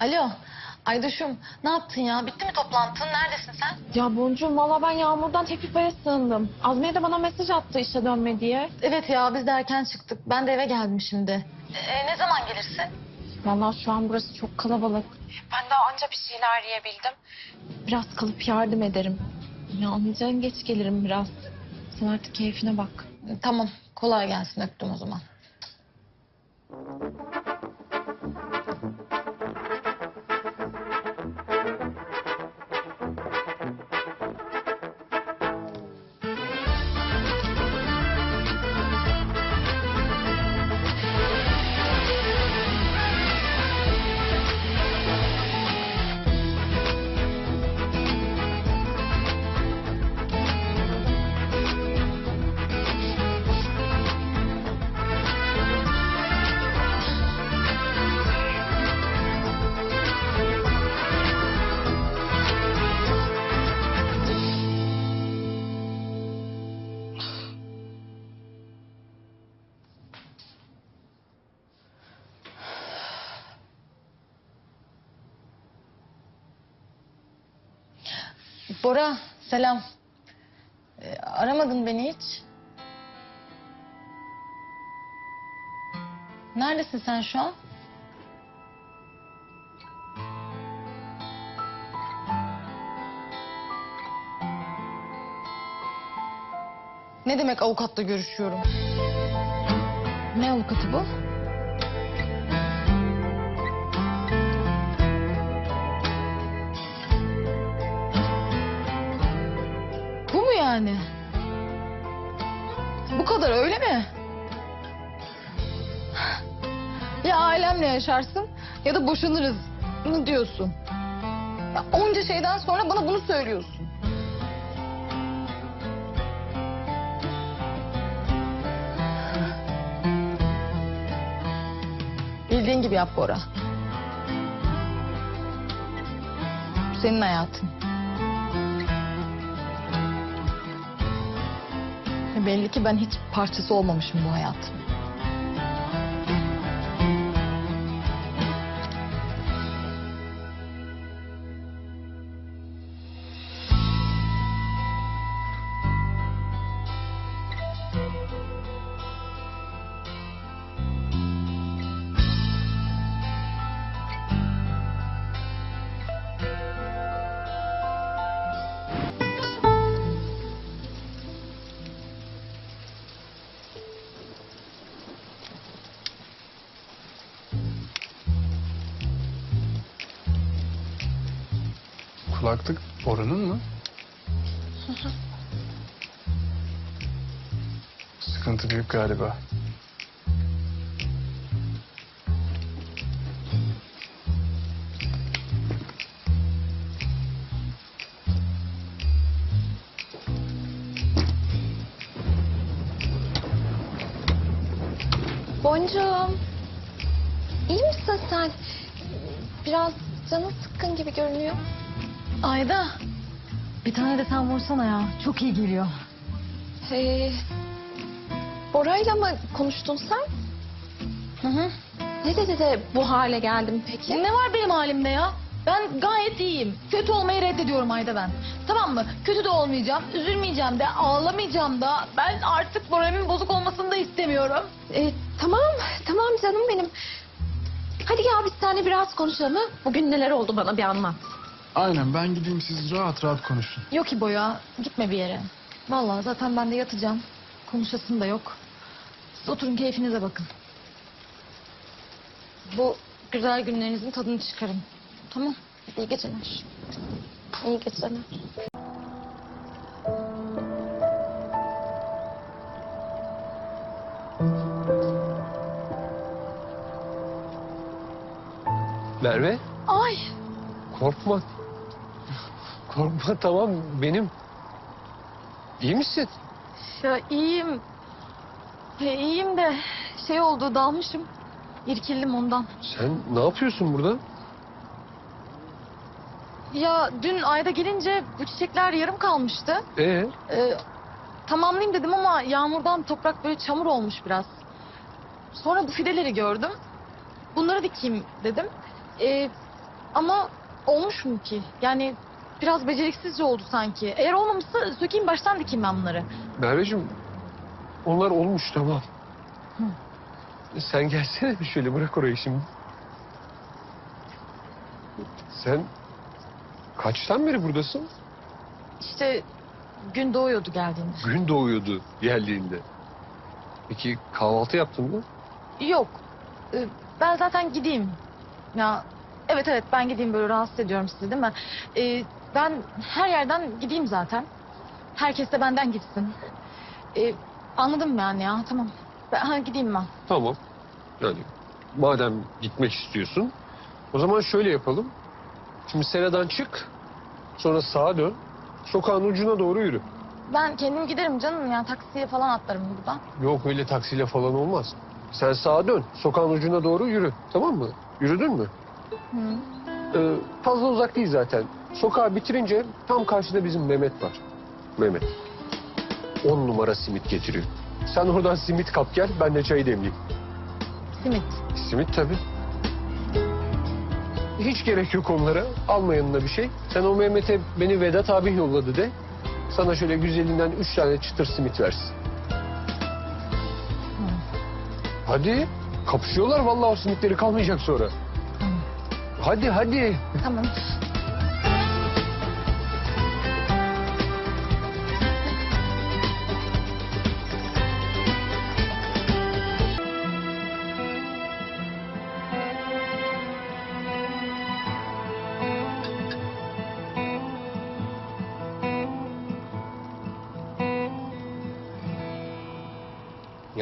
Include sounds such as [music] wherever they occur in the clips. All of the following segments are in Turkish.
Alo. Ayduş'um ne yaptın ya? Bitti mi toplantın? Neredesin sen? Ya Boncuğum valla ben Yağmur'dan Tevfik'e sığındım. Azmiye de bana mesaj attı işe dönme diye. Evet ya biz de erken çıktık. Ben de eve geldim şimdi. Ee, ne zaman gelirsin? Valla şu an burası çok kalabalık. Ben de anca bir şeyler yiyebildim. Biraz kalıp yardım ederim. Ya anlayacağın geç gelirim biraz. Sen artık keyfine bak. Tamam. Kolay gelsin. Öptüm o zaman. Bora selam. Ee, aramadın beni hiç. Neredesin sen şu an? Ne demek avukatla görüşüyorum? Ne avukatı bu? Yani? Bu kadar öyle mi? Ya ailemle yaşarsın ya da boşanırız mı diyorsun? Ya onca şeyden sonra bana bunu söylüyorsun. Bildiğin gibi yap Bora. Bu Senin hayatın. Belli ki ben hiç parçası olmamışım bu hayatın. Kulaklık Bora'nın mı? [laughs] Sıkıntı büyük galiba. Boncuğum. iyi misin sen? Biraz canın sıkkın gibi görünüyor. Ayda bir tane de sen vursana ya. Çok iyi geliyor. Ee, Bora'yla mı konuştun sen? Hı hı. Ne dedi de bu hale geldim peki? Ne var benim halimde ya? Ben gayet iyiyim. Kötü olmayı reddediyorum Ayda ben. Tamam mı? Kötü de olmayacağım, üzülmeyeceğim de, ağlamayacağım da. Ben artık moralimin bozuk olmasını da istemiyorum. Ee, tamam, tamam canım benim. Hadi gel biz seninle biraz konuşalım. ha? Bugün neler oldu bana bir anlat. Aynen ben gideyim siz rahat rahat konuşun. Yok İbo ya, gitme bir yere. Vallahi zaten ben de yatacağım. Konuşasım da yok. Siz oturun keyfinize bakın. Bu güzel günlerinizin tadını çıkarın. Tamam. Hadi iyi geceler. İyi geceler. Merve Ay korkma. Tamam benim. İyi misin? ya iyiyim. Ya iyiyim de şey oldu dalmışım. İrkildim ondan. Sen ne yapıyorsun burada? Ya dün ayda gelince bu çiçekler yarım kalmıştı. Ee, Ee, tamamlayayım dedim ama yağmurdan toprak böyle çamur olmuş biraz. Sonra bu fideleri gördüm. Bunları dikeyim dedim. Ee, Ama olmuş mu ki? Yani biraz beceriksizce oldu sanki. Eğer olmamışsa sökeyim baştan dikeyim ben bunları. Merveciğim onlar olmuş tamam. Sen gelsene bir şöyle bırak orayı şimdi. Sen kaçtan beri buradasın? İşte gün doğuyordu geldiğinde. Gün doğuyordu geldiğinde. Peki kahvaltı yaptın mı? Yok. Ee, Ben zaten gideyim. Ya evet evet ben gideyim böyle rahatsız ediyorum sizi değil mi? Ee, ben her yerden gideyim zaten. Herkes de benden gitsin. Ee, anladım yani ya tamam. Ben ha, gideyim ben. Tamam. Yani madem gitmek istiyorsun o zaman şöyle yapalım. Şimdi Sera'dan çık sonra sağa dön. Sokağın ucuna doğru yürü. Ben kendim giderim canım ya taksiye falan atlarım buradan. Yok öyle taksiyle falan olmaz. Sen sağa dön. Sokağın ucuna doğru yürü. Tamam mı? Yürüdün mü? Hı. Ee, fazla uzak değil zaten. Sokağı bitirince tam karşıda bizim Mehmet var. Mehmet. On numara simit getiriyor. Sen oradan simit kap gel, ben de çayı demleyeyim. Simit. Simit tabii. Hiç gerek yok onlara. Alma yanına bir şey. Sen o Mehmet'e beni Vedat abin yolladı de. Sana şöyle güzelinden üç tane çıtır simit versin. Hadi. Kapışıyorlar vallahi o simitleri kalmayacak sonra. Hadi hadi. Tamam.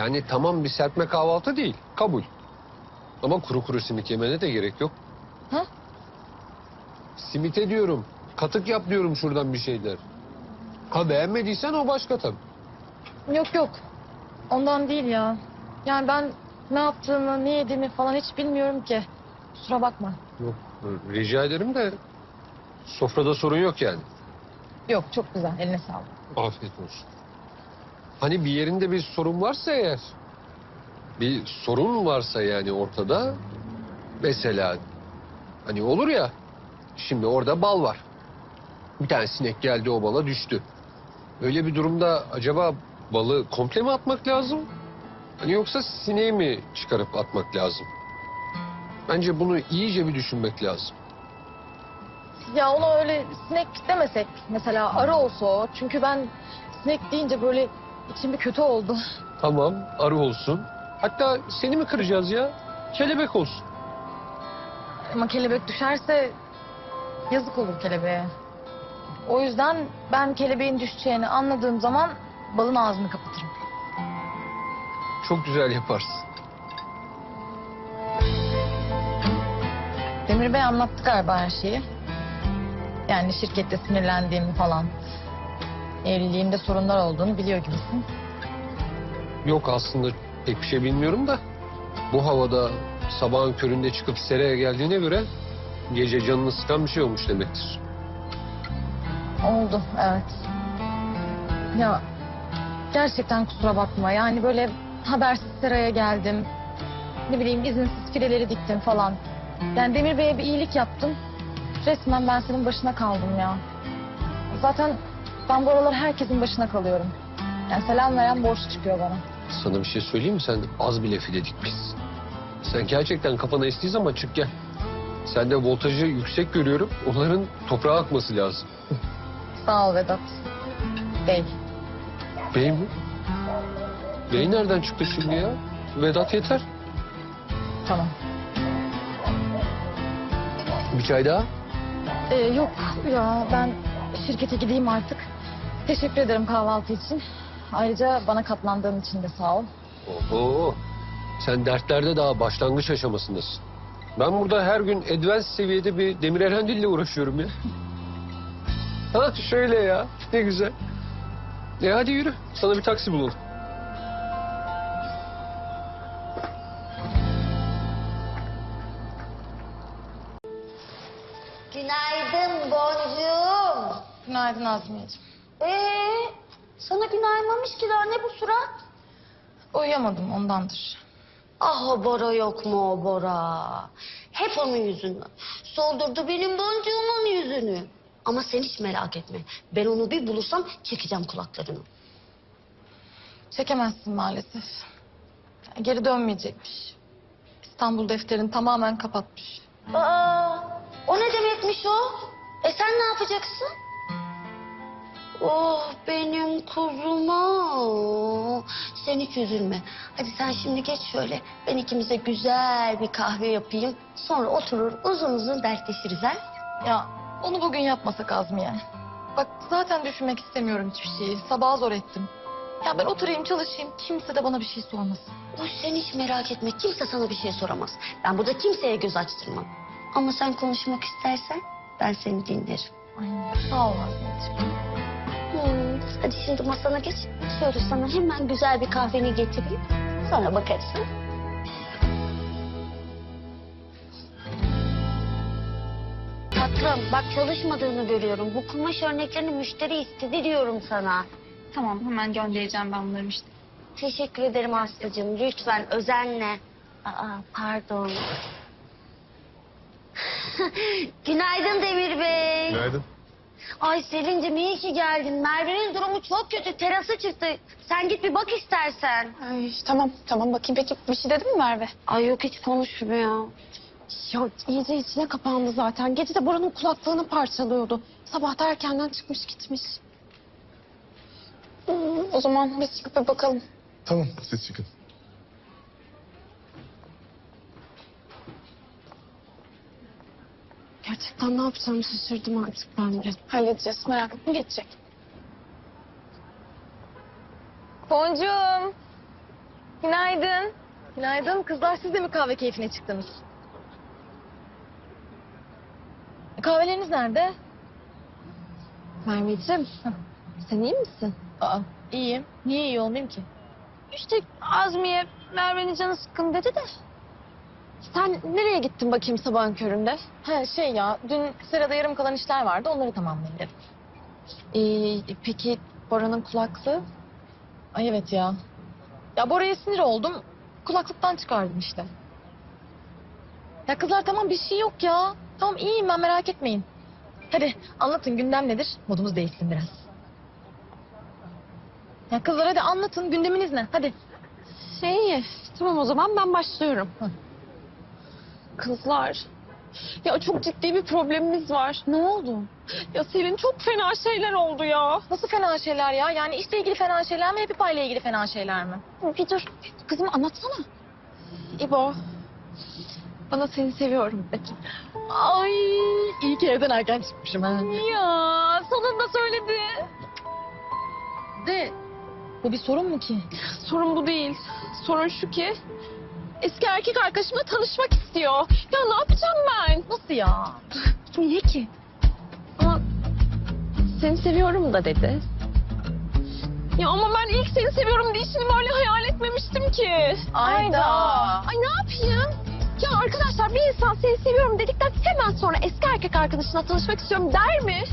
Yani tamam bir serpme kahvaltı değil. Kabul. Ama kuru kuru simit yemene de gerek yok. Ha? Simite diyorum. Katık yap diyorum şuradan bir şeyler. Ha beğenmediysen o başka tabii. Yok yok. Ondan değil ya. Yani ben ne yaptığımı, ne yediğimi falan hiç bilmiyorum ki. Kusura bakma. Yok rica ederim de sofrada sorun yok yani. Yok çok güzel. Eline sağlık. Afiyet olsun. Hani bir yerinde bir sorun varsa eğer, bir sorun varsa yani ortada, mesela hani olur ya, şimdi orada bal var. Bir tane sinek geldi o bala düştü. Öyle bir durumda acaba balı komple mi atmak lazım? Hani yoksa sineği mi çıkarıp atmak lazım? Bence bunu iyice bir düşünmek lazım. Ya ona öyle sinek demesek mesela arı olsa o. Çünkü ben sinek deyince böyle içim bir kötü oldu. Tamam, arı olsun. Hatta seni mi kıracağız ya? Kelebek olsun. Ama kelebek düşerse yazık olur kelebeğe. O yüzden ben kelebeğin düşeceğini anladığım zaman balın ağzını kapatırım. Çok güzel yaparsın. Demir Bey anlattı galiba her şeyi. Yani şirkette sinirlendiğimi falan. Evliliğimde sorunlar olduğunu biliyor gibisin. Yok aslında pek bir şey bilmiyorum da bu havada sabahın köründe çıkıp seraya geldiğine göre gece canını sıkan bir şey olmuş demektir. Oldu evet. Ya gerçekten kusura bakma. Yani böyle habersiz seraya geldim. Ne bileyim izinsiz fileleri diktim falan. Yani Demir Bey'e bir iyilik yaptım. Resmen ben senin başına kaldım ya. Zaten ben bu aralar herkesin başına kalıyorum. Yani selam veren borçlu çıkıyor bana. Sana bir şey söyleyeyim mi? Sen az bile file dikmişsin. Sen gerçekten kafana estiği zaman çık gel. Sen de voltajı yüksek görüyorum. Onların toprağa akması lazım. Sağ ol Vedat. Bey. Bey mi? Bey nereden çıktı şimdi ya? Vedat yeter. Tamam. Bir çay daha. Ee, yok ya ben şirkete gideyim artık. Teşekkür ederim kahvaltı için. Ayrıca bana katlandığın için de sağ ol. Oho. Sen dertlerde daha başlangıç aşamasındasın. Ben burada her gün advanced seviyede bir Demir Erendil ile uğraşıyorum ya. Ha şöyle ya. Ne güzel. E hadi yürü. Sana bir taksi bulalım. Günaydın boncuğum. Günaydın Azmiyeciğim. Ee, sana günaydınmamış ki daha ne bu surat? Uyuyamadım ondandır. Ah o Bora yok mu o Bora? Hep onun yüzünden. Soldurdu benim boncuğumun yüzünü. Ama sen hiç merak etme. Ben onu bir bulursam çekeceğim kulaklarını. Çekemezsin maalesef. Geri dönmeyecekmiş. İstanbul defterini tamamen kapatmış. Aa, o ne demekmiş o? E sen ne yapacaksın? Oh benim kuzuma. Sen hiç üzülme. Hadi sen şimdi geç şöyle. Ben ikimize güzel bir kahve yapayım. Sonra oturur uzun uzun dertleşiriz ha? Ya onu bugün yapmasak Azmiye. Bak zaten düşünmek istemiyorum hiçbir şeyi. Sabah zor ettim. Ya ben oturayım çalışayım. Kimse de bana bir şey sormasın. Oh, sen hiç merak etme. Kimse sana bir şey soramaz. Ben burada kimseye göz açtırmam. Ama sen konuşmak istersen ben seni dinlerim. Ay, sağ ol Azmiyeciğim. Hmm, hadi şimdi masana geç. Şöyle sana hemen güzel bir kahveni getireyim. Sonra bakarız. ha? Tatlım bak çalışmadığını görüyorum. Bu kumaş örneklerini müşteri istedi diyorum sana. Tamam hemen göndereceğim ben bunları işte. Teşekkür ederim Aslı'cığım. Lütfen özenle. Aa pardon. [laughs] Günaydın Demir Bey. Günaydın. Ay Selin'cim iyi ki geldin. Merve'nin durumu çok kötü. Terası çıktı. Sen git bir bak istersen. Ay, tamam tamam bakayım peki bir şey dedi mi Merve? Ay yok hiç konuşmuyor. Ya iyice içine kapandı zaten. Gece de Bora'nın kulaklığını parçalıyordu. Sabah da erkenden çıkmış gitmiş. Hmm, o zaman biz çıkıp bir bakalım. Tamam siz çıkın. Gerçekten ne yapacağımı şaşırdım artık ben de. Halledeceğiz merak etme geçecek. Boncuğum. Günaydın. Günaydın. Kızlar siz de mi kahve keyfine çıktınız? E, Kahveleriniz nerede? Merveciğim. Sen iyi misin? Aa, iyiyim. Niye iyi olmayayım ki? İşte Azmiye Merve'nin canı sıkkın dedi de. Sen nereye gittin bakayım sabahın köründe? Ha şey ya, dün sırada yarım kalan işler vardı. Onları tamamlayayım dedim. Ee, peki Bora'nın kulaklığı? Ay evet ya. Ya Bora'ya sinir oldum. Kulaklıktan çıkardım işte. Ya kızlar tamam bir şey yok ya. Tamam iyiyim ben merak etmeyin. Hadi anlatın gündem nedir? Modumuz değişsin biraz. Ya kızlar hadi anlatın gündeminiz ne? Hadi. Şey, tamam o zaman ben başlıyorum. Hı. Kızlar, ya çok ciddi bir problemimiz var. Ne oldu? Ya Selin çok fena şeyler oldu ya. Nasıl fena şeyler ya? Yani işle ilgili fena şeyler mi? Pie ile ilgili fena şeyler mi? Bir dur, kızım anlatsana. İbo, bana seni seviyorum. Ay iyi ki evden erken çıkmışım ha. Ya sonunda söyledi. De bu bir sorun mu ki? Sorun bu değil. Sorun şu ki eski erkek arkadaşımla tanışmak istiyor. Ya ne yapacağım ben? Nasıl ya? Niye ki? Ama seni seviyorum da dedi. Ya ama ben ilk seni seviyorum deyişini böyle hayal etmemiştim ki. Ayda. Ay ne yapayım? Ya arkadaşlar bir insan seni seviyorum dedikten hemen sonra eski erkek arkadaşına tanışmak istiyorum der mi?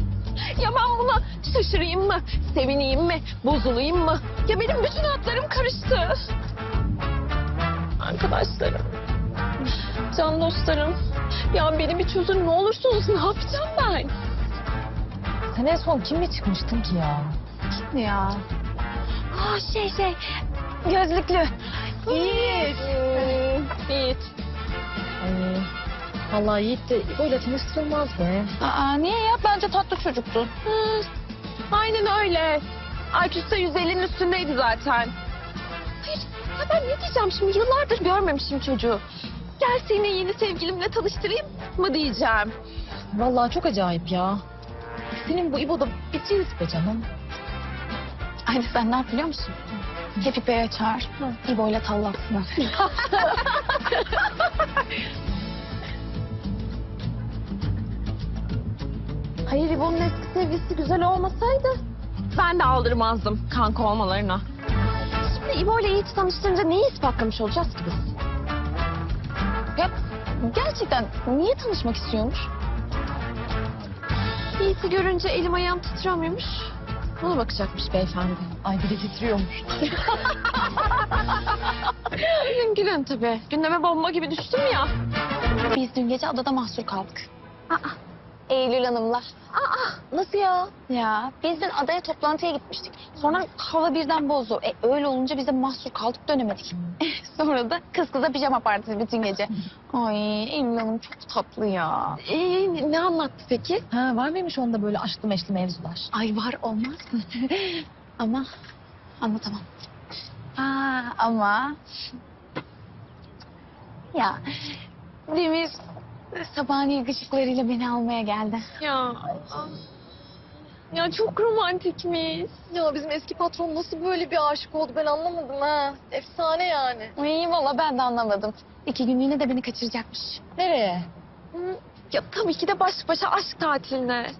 Ya ben buna şaşırayım mı? Sevineyim mi? Bozulayım mı? Ya benim bütün hatlarım karıştı. Arkadaşlarım. Can dostlarım. Ya beni bir çözün ne olursunuz ne yapacağım ben? Sen en son kimle çıkmıştın ki ya? Kim ya? Aa şey şey gözlüklü. Yiğit. Yiğit. Ay, vallahi Yiğit de böyle tanıştırılmaz be. Aa niye ya? Bence tatlı çocuktu. aynen öyle. IQ'su da 150'nin üstündeydi zaten. Ben ne diyeceğim şimdi? Yıllardır görmemişim çocuğu. Gel seni yeni sevgilimle tanıştırayım mı diyeceğim. Vallahi çok acayip ya. Senin bu İbo da bir cins be canım. Aynı sen ne yap biliyor musun? Happy Bey'e çağır. İbo ile tallatsın. [laughs] Hayır İbo'nun eski sevgilisi güzel olmasaydı ben de aldırmazdım kanka olmalarına. Şimdi İbo ile Yiğit'i tanıştırınca neyi ispatlamış olacağız ki biz? Ya gerçekten niye tanışmak istiyormuş? Yiğit'i görünce elim ayağım titriyor muymuş? Ona bakacakmış beyefendi. Ay bir de titriyormuş. Gülün gülün tabii. Gündeme bomba gibi düştüm ya. Biz dün gece adada mahsur kaldık. Aa, Eylül Hanım'la. Nasıl ya? Ya biz dün adaya toplantıya gitmiştik. Sonra hava birden bozdu. E, öyle olunca biz de mahsur kaldık dönemedik. [laughs] Sonra da kız kıza pijama partisi bütün gece. [laughs] Ay Eylül Hanım çok tatlı ya. Ee, ne anlattı peki? Ha, var mıymış onda böyle aşklı meşli mevzular? Ay var olmaz mı? [laughs] ama anlatamam. Aa, ama ya Demir sabahın ilk ışıklarıyla beni almaya geldi. Ya ya çok romantikmiş. Ya bizim eski patron nasıl böyle bir aşık oldu ben anlamadım ha. Efsane yani. İyi valla ben de anlamadım. İki günlüğüne de beni kaçıracakmış. Nereye? Ya tabii ki de baş başa aşk tatiline.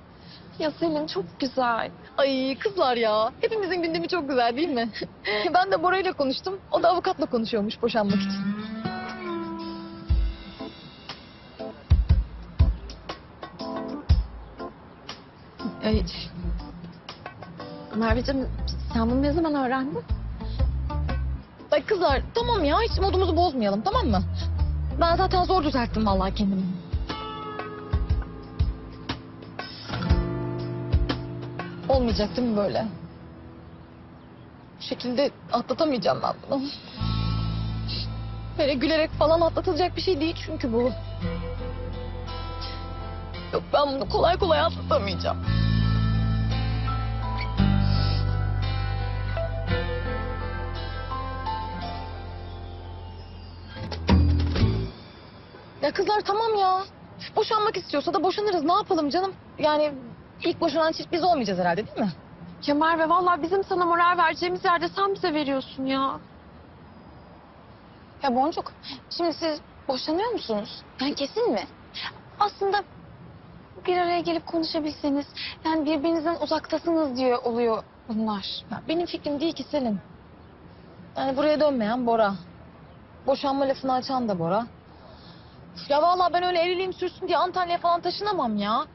Ya Selin çok güzel. Ay kızlar ya. Hepimizin gündemi çok güzel değil mi? [laughs] ben de Bora ile konuştum. O da avukatla konuşuyormuş boşanmak için. Ay. Merveciğim sen bunu ne zaman öğrendin? Ay kızlar tamam ya hiç modumuzu bozmayalım tamam mı? Ben zaten zor düzelttim vallahi kendimi. Olmayacak değil mi böyle? Bu şekilde atlatamayacağım ben bunu. Böyle gülerek falan atlatılacak bir şey değil çünkü bu. Yok ben bunu kolay kolay atlatamayacağım. Boşanmak istiyorsa da boşanırız. Ne yapalım canım? Yani ilk boşanan çift biz olmayacağız herhalde değil mi? Ya Merve vallahi bizim sana moral vereceğimiz yerde sen bize veriyorsun ya. Ya Boncuk, şimdi siz boşanıyor musunuz? Yani kesin mi? Aslında bir araya gelip konuşabilseniz, yani birbirinizden uzaktasınız diye oluyor bunlar. Ya benim fikrim değil ki Selin. Yani buraya dönmeyen Bora. Boşanma lafını açan da Bora. Ya vallahi ben öyle evliliğim sürsün diye Antalya'ya falan taşınamam ya.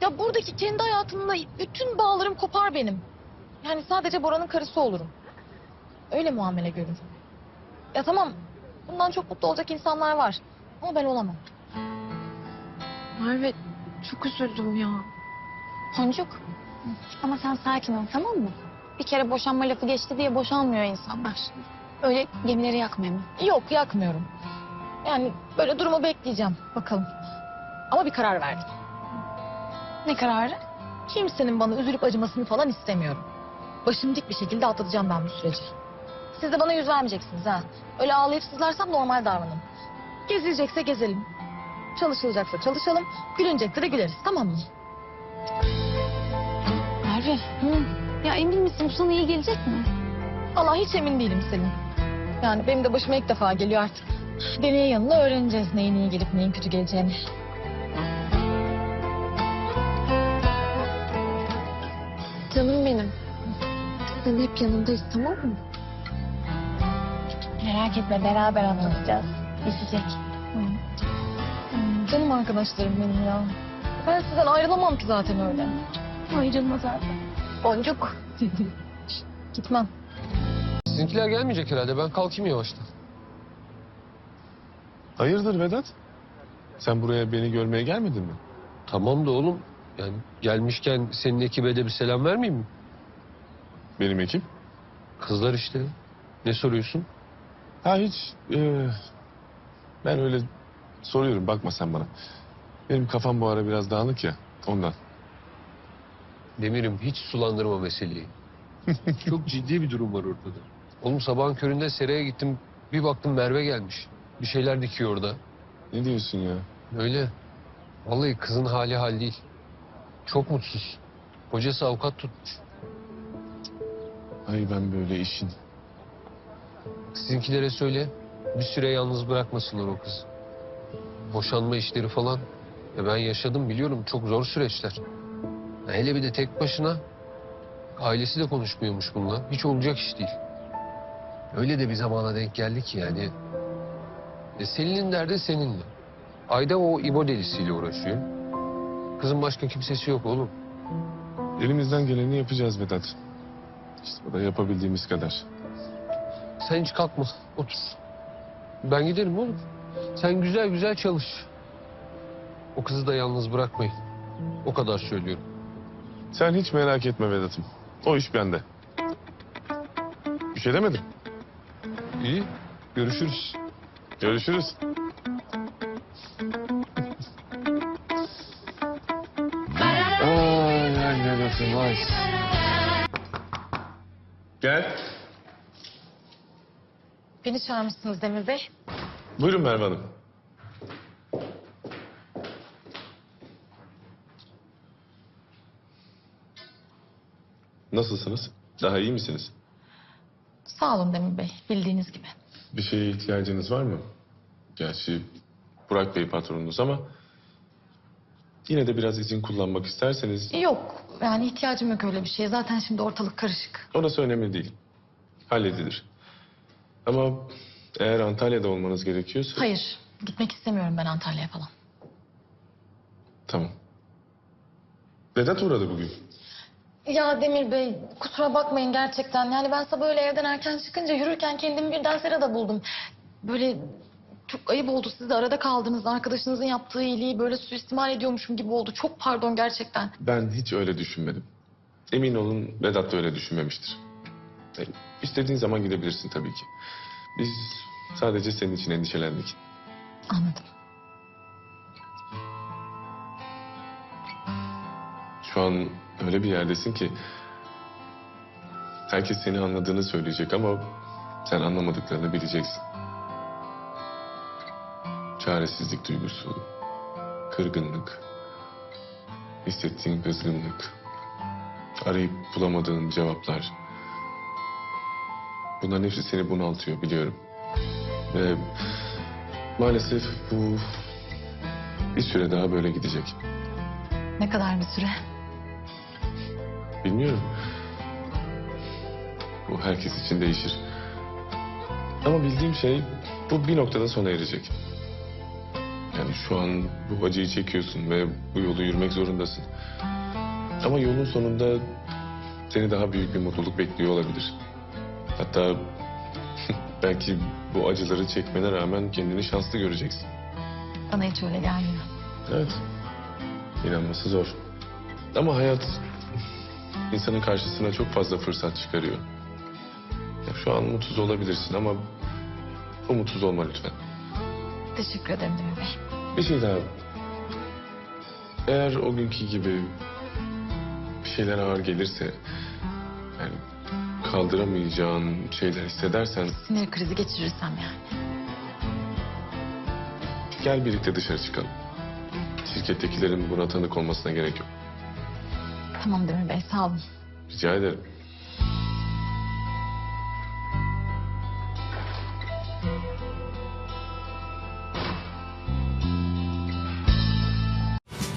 Ya buradaki kendi hayatımla bütün bağlarım kopar benim. Yani sadece Bora'nın karısı olurum. Öyle muamele görürüm. Ya tamam bundan çok mutlu olacak insanlar var. Ama ben olamam. Merve, çok üzüldüm ya. Boncuk, ama sen sakin ol tamam mı? Bir kere boşanma lafı geçti diye boşanmıyor insanlar. Öyle gemileri yakmayalım. Yok yakmıyorum. Yani böyle durumu bekleyeceğim bakalım. Ama bir karar verdim. Ne kararı? Kimsenin bana üzülüp acımasını falan istemiyorum. Başım dik bir şekilde atlatacağım ben bu süreci. Siz de bana yüz vermeyeceksiniz ha. Öyle ağlayıp sızlarsam normal davranın. Gezilecekse gezelim. Çalışılacaksa çalışalım. Gülünecekse de güleriz tamam mı? Merve, ya emin misin bu sana iyi gelecek mi? Allah hiç emin değilim Selin. Yani benim de başıma ilk defa geliyor artık. Deneye yanına öğreneceğiz neyin iyi gelip neyin kötü geleceğini. Canım benim. Senin hep yanındayız tamam mı? Merak etme beraber anlatacağız. Geçecek. Canım arkadaşlarım benim ya. Ben sizden ayrılamam ki zaten öyle. Ayrılma zaten. Boncuk. [laughs] Gitmem. Sizinkiler gelmeyecek herhalde. Ben kalkayım yavaştan. Hayırdır Vedat? Sen buraya beni görmeye gelmedin mi? Tamam da oğlum. Yani gelmişken senin ekibe de bir selam vermeyeyim mi? Benim ekip. Kızlar işte. Ne soruyorsun? Ha hiç. e, ben öyle soruyorum bakma sen bana. Benim kafam bu ara biraz dağınık ya ondan. Demir'im hiç sulandırma meseleyi. [laughs] Çok ciddi bir durum var ortada. Oğlum sabahın köründe seraya gittim. Bir baktım Merve gelmiş. Bir şeyler dikiyor orada. Ne diyorsun ya? Öyle. Vallahi kızın hali hal değil. Çok mutsuz. Kocası avukat tutmuş. Ay ben böyle işin. Sizinkilere söyle. Bir süre yalnız bırakmasınlar o kızı. Boşanma işleri falan. Ya ben yaşadım biliyorum çok zor süreçler. Ya hele bir de tek başına. Ailesi de konuşmuyormuş bununla. Hiç olacak iş değil. Öyle de bir zamana denk geldi ki yani. E Selin'in derdi seninle. Ayda o İbo delisiyle uğraşıyor. Kızın başka kimsesi yok oğlum. Elimizden geleni yapacağız Vedat. İşte bu da yapabildiğimiz kadar. Sen hiç kalkma. Otur. Ben giderim oğlum. Sen güzel güzel çalış. O kızı da yalnız bırakmayın. O kadar söylüyorum. Sen hiç merak etme Vedat'ım. O iş bende. Bir şey demedim. İyi. Görüşürüz. Görüşürüz. Ay ay Vedat'ım ay. Gel. Beni çağırmışsınız Demir Bey. Buyurun Merve Hanım. Nasılsınız? Daha iyi misiniz? Sağ olun Demir Bey. Bildiğiniz gibi. Bir şeye ihtiyacınız var mı? Gerçi Burak Bey patronunuz ama... Yine de biraz izin kullanmak isterseniz Yok. Yani ihtiyacım yok öyle bir şeye. Zaten şimdi ortalık karışık. orası önemli değil. Halledilir. Ama eğer Antalya'da olmanız gerekiyorsa... Hayır. Gitmek istemiyorum ben Antalya'ya falan. Tamam. Vedat uğradı bugün. Ya Demir Bey kusura bakmayın gerçekten. Yani ben sabah öyle evden erken çıkınca yürürken kendimi birden serada buldum. Böyle çok ayıp oldu. Siz de arada kaldınız. Arkadaşınızın yaptığı iyiliği böyle suistimal ediyormuşum gibi oldu. Çok pardon gerçekten. Ben hiç öyle düşünmedim. Emin olun Vedat da öyle düşünmemiştir. E, İstediğin zaman gidebilirsin tabii ki. Biz sadece senin için endişelendik. Anladım. Şu an öyle bir yerdesin ki... Herkes seni anladığını söyleyecek ama... Sen anlamadıklarını bileceksin. Çaresizlik duygusu, kırgınlık, hissettiğin kızgınlık, arayıp bulamadığın cevaplar. Bunların hepsi seni bunaltıyor biliyorum. Ve maalesef bu bir süre daha böyle gidecek. Ne kadar bir süre? Bilmiyorum. Bu herkes için değişir. Ama bildiğim şey bu bir noktada sona erecek. Yani şu an bu acıyı çekiyorsun ve bu yolu yürümek zorundasın. Ama yolun sonunda seni daha büyük bir mutluluk bekliyor olabilir. Hatta [laughs] belki bu acıları çekmene rağmen kendini şanslı göreceksin. Bana hiç öyle gelmiyor. Evet. İnanması zor. Ama hayat insanın karşısına çok fazla fırsat çıkarıyor. Ya şu an mutsuz olabilirsin ama umutsuz olma lütfen. Teşekkür ederim Demir Bey. Bir şey daha. Eğer o günkü gibi bir şeyler ağır gelirse... Yani kaldıramayacağın şeyler hissedersen Sinir krizi geçirirsem yani. gel birlikte dışarı çıkalım. Şirkettekilerin buna tanık olmasına gerek yok. Tamam Demir Bey sağ olun. Rica ederim.